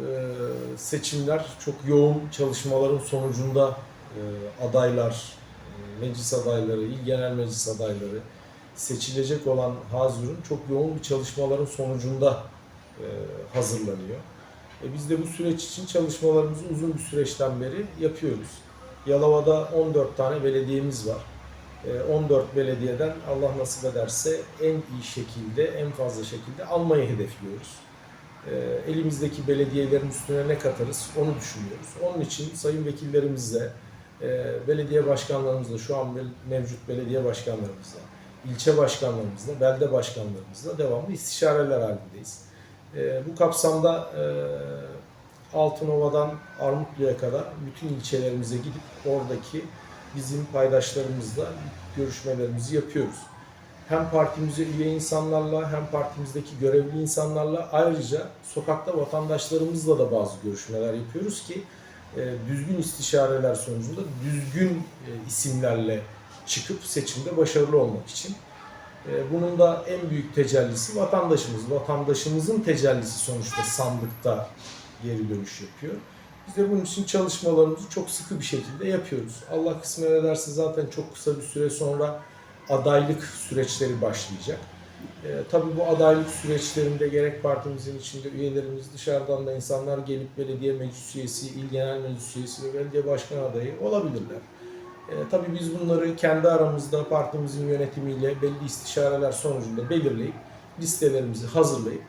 e, seçimler çok yoğun çalışmaların sonucunda e, adaylar, e, meclis adayları, il genel meclis adayları seçilecek olan Hazır'ın çok yoğun bir çalışmaların sonucunda e, hazırlanıyor. E, biz de bu süreç için çalışmalarımızı uzun bir süreçten beri yapıyoruz. Yalova'da 14 tane belediyemiz var. E, 14 belediyeden Allah nasip ederse en iyi şekilde, en fazla şekilde almayı hedefliyoruz. E, elimizdeki belediyelerin üstüne ne katarız onu düşünüyoruz. Onun için sayın vekillerimizle, e, belediye başkanlarımızla, şu an mevcut belediye başkanlarımızla, ilçe başkanlarımızla, belde başkanlarımızla devamlı istişareler halindeyiz. E, bu kapsamda Altınova'dan Armutlu'ya kadar bütün ilçelerimize gidip oradaki bizim paydaşlarımızla görüşmelerimizi yapıyoruz. Hem partimize üye insanlarla hem partimizdeki görevli insanlarla ayrıca sokakta vatandaşlarımızla da bazı görüşmeler yapıyoruz ki e, düzgün istişareler sonucunda düzgün e, isimlerle çıkıp seçimde başarılı olmak için. E, Bunun da en büyük tecellisi vatandaşımız. Vatandaşımızın tecellisi sonuçta sandıkta geri dönüş yapıyor. Biz de bunun için çalışmalarımızı çok sıkı bir şekilde yapıyoruz. Allah kısmet ederse zaten çok kısa bir süre sonra adaylık süreçleri başlayacak. Ee, tabii bu adaylık süreçlerinde gerek partimizin içinde üyelerimiz, dışarıdan da insanlar gelip belediye meclis üyesi, il genel meclis üyesi ve belediye başkan adayı olabilirler. Ee, tabii biz bunları kendi aramızda partimizin yönetimiyle belli istişareler sonucunda belirleyip listelerimizi hazırlayıp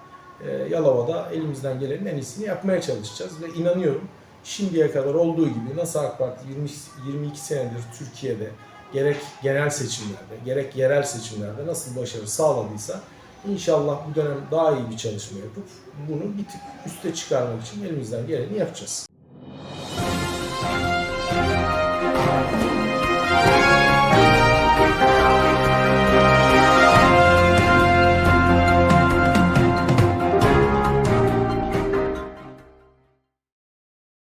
e, Yalova'da elimizden gelenin en iyisini yapmaya çalışacağız ve inanıyorum şimdiye kadar olduğu gibi nasıl AK Parti 20, 22 senedir Türkiye'de gerek genel seçimlerde gerek yerel seçimlerde nasıl başarı sağladıysa inşallah bu dönem daha iyi bir çalışma yapıp bunu bir tık üste çıkarmak için elimizden geleni yapacağız.